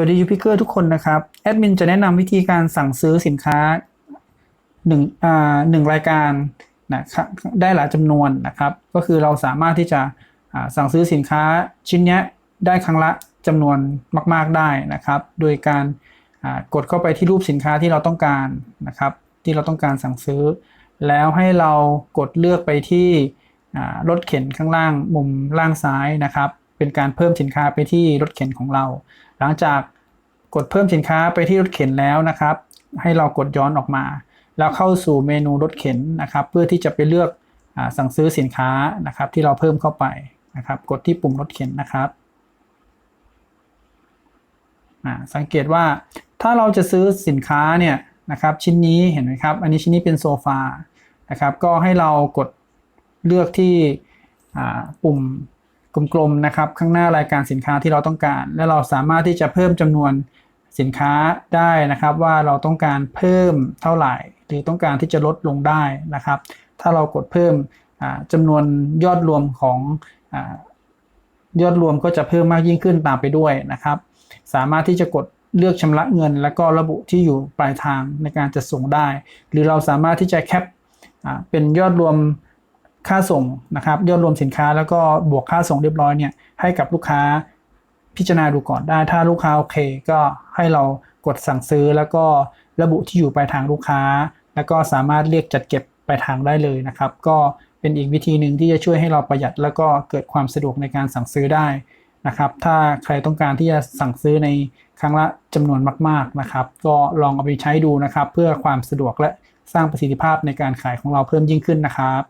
วัสดียูพิเกอร์ทุกคนนะครับแอดมินจะแนะนำวิธีการสั่งซื้อสินค้าหนึ่งอ่าหนึ่งรายการนะครับได้หลายจำนวนนะครับ ก็คือเราสามารถที่จะสั่งซื้อสินค้าชิ้นนี้ได้ครั้งละจำนวนมาก ๆได้นะครับ โดยการกดเข้าไปที่รูปสินค้าที่เราต้องการนะครับ ที่เราต้องการสั่งซื้อ แล้วให้เรากดเลือกไปที่รถเข็นข้างล่างมุมล่างซ้ายนะครับ เป็นการเพิ่มสินค้าไปที่รถเข็นของเรา หลังจากกดเพิ่มสินค้าไปที่รถเข็นแล้วนะครับ ให้เรากดย้อนออกมา แล้วเข้าสู่เมนูรถเข็นนะครับ เพื่อที่จะไปเลือกอสั่งซื้อสินค้านะครับ ที่เราเพิ่มเข้าไปนะครับ กดที่ปุ่มรถเข็นนะครับสังเกตว่าถ้าเราจะซื้อสินค้าเนี่ยนะครับ ชิ้นนี้เห็นไหมครับ อันนี้ชิ้นนี้เป็นโซฟานะครับ ก็ให้เรากดเลือกที่ปุ่ม กลมๆนะครับ ข้างหน้ารายการสินค้าที่เราต้องการ และเราสามารถที่จะเพิ่มจำนวนสินค้าได้นะครับ ว่าเราต้องการเพิ่มเท่าไหร่ หรือต้องการที่จะลดลงได้นะครับ ถ้าเรากดเพิ่มอ่าจำนวนยอดรวมของอยอดรวมก็จะเพิ่มมากยิ่งขึ้นตามไปด้วยนะครับ สามารถที่จะกดเลือกชำระเงิน แล้วก็ระบุที่อยู่ปลายทางในการจะส่งได้ หรือเราสามารถที่จะแคปเป็นยอดรวม ค่าส่งนะครับยอดรวมสินค้าแล้วก็บวกค่าส่งเรียบร้อยเนี่ยให้กับลูกค้าพิจารณาดูก่อนได้ ถ้าลูกค้าโอเค ก็ให้เรากดสั่งซื้อ แล้วก็ระบุที่อยู่ปลายทางลูกค้า แล้วก็สามารถเรียกจัดเก็บปลายทางได้เลยนะครับ ก็เป็นอีกวิธีหนึ่งที่จะช่วยให้เราประหยัด แล้วก็เกิดความสะดวกในการสั่งซื้อได้นะครับ ถ้าใครต้องการที่จะสั่งซื้อในครั้งละจำนวนมาก ๆนะครับ ก็ลองเอาไปใช้ดูนะครับ เพื่อความสะดวกและสร้างประสิทธิภาพในการขายของเราเพิ่มยิ่งขึ้นนะครับ